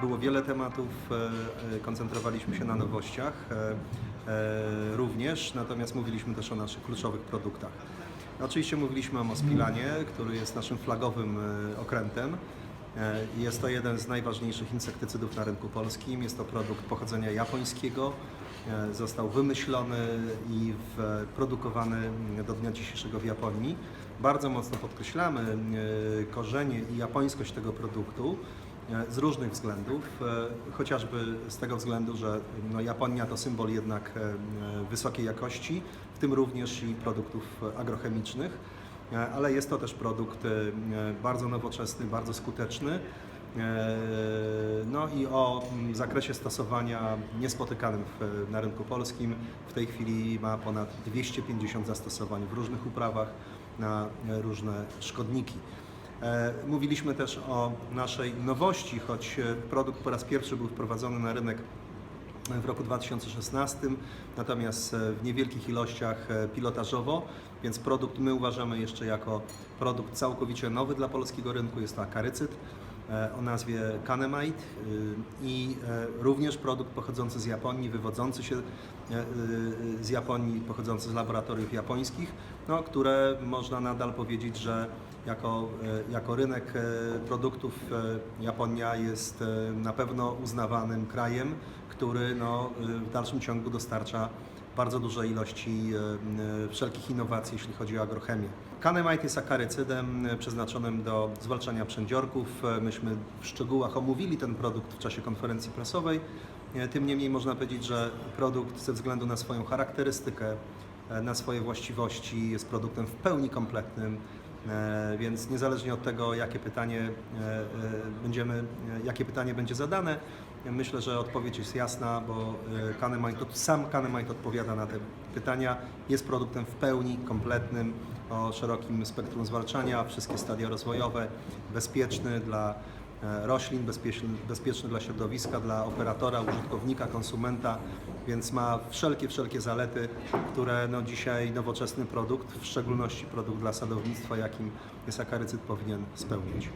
Było wiele tematów, e, e, koncentrowaliśmy się na nowościach e, również, natomiast mówiliśmy też o naszych kluczowych produktach. Oczywiście mówiliśmy o Mospilanie, który jest naszym flagowym okrętem. Jest to jeden z najważniejszych insektycydów na rynku polskim. Jest to produkt pochodzenia japońskiego. Został wymyślony i produkowany do dnia dzisiejszego w Japonii. Bardzo mocno podkreślamy korzenie i japońskość tego produktu z różnych względów, e, chociażby z tego względu, że no, Japonia to symbol jednak e, e, wysokiej jakości, w tym również i produktów agrochemicznych, E, ale jest to też produkt e, bardzo nowoczesny, bardzo skuteczny. E, No i o zakresie stosowania niespotykanym w, na rynku polskim. W tej chwili ma ponad 250 zastosowań w różnych uprawach na e, różne szkodniki. E, Mówiliśmy też o naszej nowości, choć e, produkt po raz pierwszy był wprowadzony na rynek w roku 2016, natomiast e, w niewielkich ilościach pilotażowo, więc produkt my uważamy jeszcze jako produkt całkowicie nowy dla polskiego rynku. Jest to akarycyd e, o nazwie Canemite y, i e, również produkt pochodzący z Japonii, wywodzący się e, z Japonii, pochodzący z laboratoriów japońskich, no, które można nadal powiedzieć, że jako, e, jako rynek e, produktów e, Japonia jest e, na pewno uznawanym krajem, który no, e, w dalszym ciągu dostarcza bardzo duże ilości e, e, wszelkich innowacji, jeśli chodzi o agrochemię. Canemite jest akarycydem e, przeznaczonym do zwalczania przędziorków. Myśmy w szczegółach omówili ten produkt w czasie konferencji prasowej. Tym niemniej można powiedzieć, że produkt ze względu na swoją charakterystykę, na swoje właściwości jest produktem w pełni kompletnym. E, Więc niezależnie od tego, jakie pytanie e, e, będziemy, jakie pytanie będzie zadane, myślę, że odpowiedź jest jasna, bo Canemite, sam Canemite odpowiada na te pytania. Jest produktem w pełni kompletnym, o szerokim spektrum zwalczania, wszystkie stadia rozwojowe, bezpieczny dla roślin, bezpieczny, bezpieczny dla środowiska, dla operatora, użytkownika, konsumenta, więc ma wszelkie, wszelkie zalety, które no, dzisiaj nowoczesny produkt, w szczególności produkt dla sadownictwa, jakim jest akarycyd, powinien spełnić.